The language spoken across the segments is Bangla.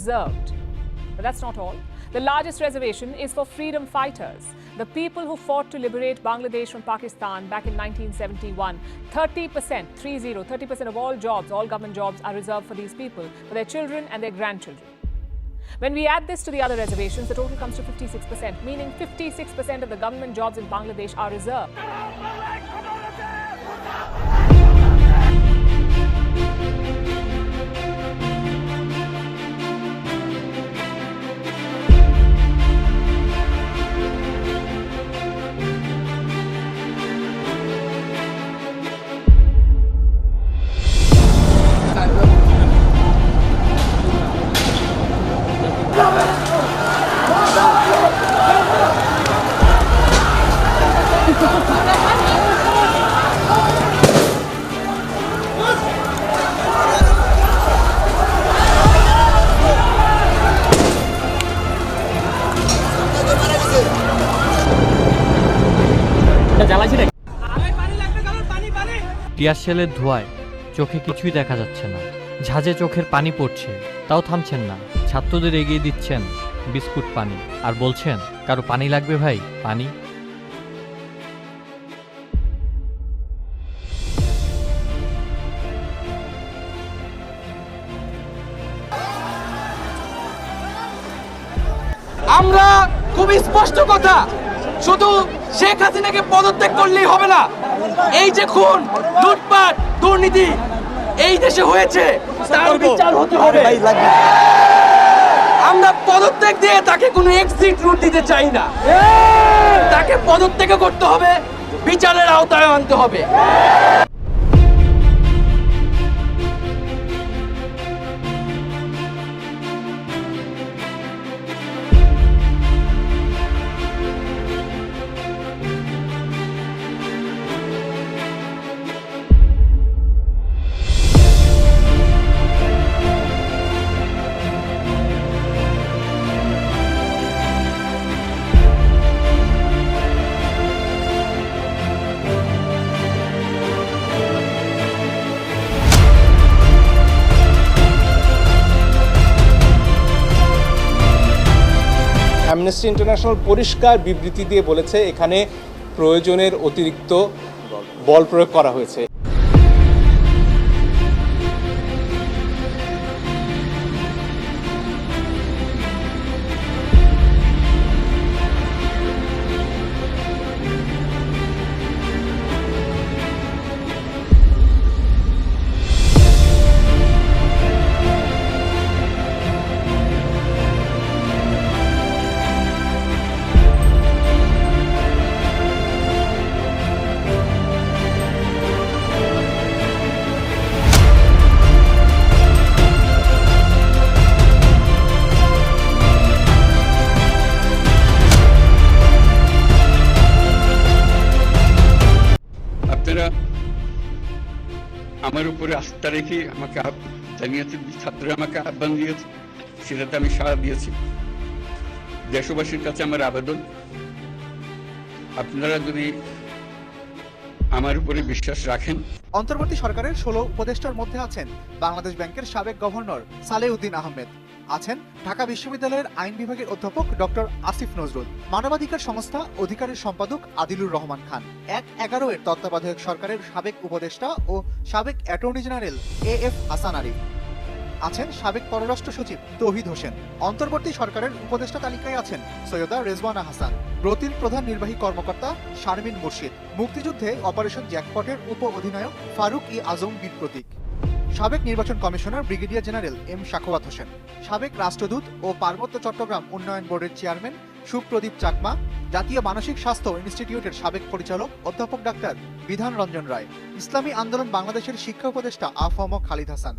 reserved. But that's not all. The largest reservation is for freedom fighters, the people who fought to liberate Bangladesh from Pakistan back in 1971. 30%, 30, 30% of all jobs, all government jobs are reserved for these people, for their children and their grandchildren. When we add this to the other reservations, the total comes to 56%, meaning 56% of the government jobs in Bangladesh are reserved. টিয়ার শেলের ধোঁয়ায় চোখে কিছুই দেখা যাচ্ছে না। ঝাঁজে চোখের পানি পড়ছে তাও থামছেন না। ছাত্রদের এগিয়ে দিচ্ছেন বিস্কুট পানি। আর বলছেন কারও পানি লাগবে ভাই? পানি? আমরা খুব স্পষ্ট কথা। শুধু শেখ হাসিনাকে পদত্যাগ করলেই হবে না। এই যে খুন লুটপাট দুর্নীতি এই দেশে হয়েছে তার বিচার হতে হবে। আমরা পদত্যাগ দিয়ে তাকে কোনো এক্সিট রুট দিতে চাই না। তাকে পদত্যাগ করতে হবে বিচারের আওতায় আনতে হবে। অ্যামনেস্টি ইন্টারন্যাশনাল পরিষ্কার বিবৃতি দিয়ে বলেছে এখানে প্রয়োজনের অতিরিক্ত বল প্রয়োগ করা হয়েছে। আমার উপরে আস্থা রেখে আমাকে জানিয়েছে ছাত্ররা আমাকে আহ্বান দিয়েছে, সেটাতে আমি সাড়া দিয়েছি। দেশবাসীর কাছে আমার আবেদন। আপনারা যদি আমার উপরে বিশ্বাস রাখেন। অন্তর্বর্তী সরকারের ষোলো উপদেষ্টার মধ্যে আছেন বাংলাদেশ ব্যাংকের সাবেক গভর্নর সালেউদ্দিন আহমেদ। আছেন ঢাকা বিশ্ববিদ্যালয়ের আইন বিভাগের অধ্যাপক ডক্টর আসিফ নজরুল, মানবাধিকার সংস্থা অধিকারের সম্পাদক আদিলুর রহমান খান, এক এগারো এর তত্ত্বাবধায়ক সরকারের সাবেক উপদেষ্টা ও সাবেক attorney general A F Hasan Arif. আছেন সাবেক পররাষ্ট্র সচিব তৌহিদ হোসেন। অন্তর্বর্তী সরকারের উপদেষ্টা তালিকায় আছেন সৈয়দা রেজওয়ানা হাসান। ব্রতির প্রধান নির্বাহী কর্মকর্তা শারমিন মুর্শিদ। মুক্তিযুদ্ধে অপারেশন জ্যাকপটের উপ অধিনায়ক ফারুক ই আজম বীর প্রতীক। সাবেক নির্বাচন commissioner brigadier general M Shakhawat Hossain, সাবেক রাষ্ট্রদূত ও পার্বত্য চট্টগ্রাম উন্নয়ন বোর্ডের চেয়ারম্যান সুপ্রদীপ চাকমা, জাতীয় মানসিক স্বাস্থ্য ইনস্টিটিউটের সাবেক পরিচালক অধ্যাপক ডাক্তার বিধান রঞ্জন রায়, ইসলামী আন্দোলন বাংলাদেশের শিক্ষা উপদেষ্টা আফম খালিদ হাসান।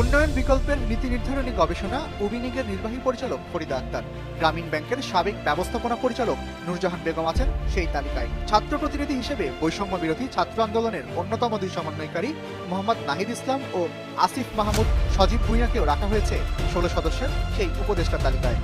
উন্নয়ন বিকল্পের নীতি নির্ধারণী গবেষণা উবিনিগের নির্বাহী পরিচালক ফরিদা আক্তার। গ্রামীণ ব্যাংকের সাবেক ব্যবস্থাপনা পরিচালক নূরজাহান বেগম আছেন সেই তালিকায়। ছাত্র প্রতিনিধি হিসেবে বৈষম্য বিরোধী ছাত্র আন্দোলনের অন্যতম দুই সমন্বয়কারী মোহাম্মদ নাহিদ ইসলাম ও আসিফ মাহমুদ সজীব ভুঁইয়াকেও রাখা হয়েছে ষোলো সদস্যের সেই উপদেষ্টা তালিকায়।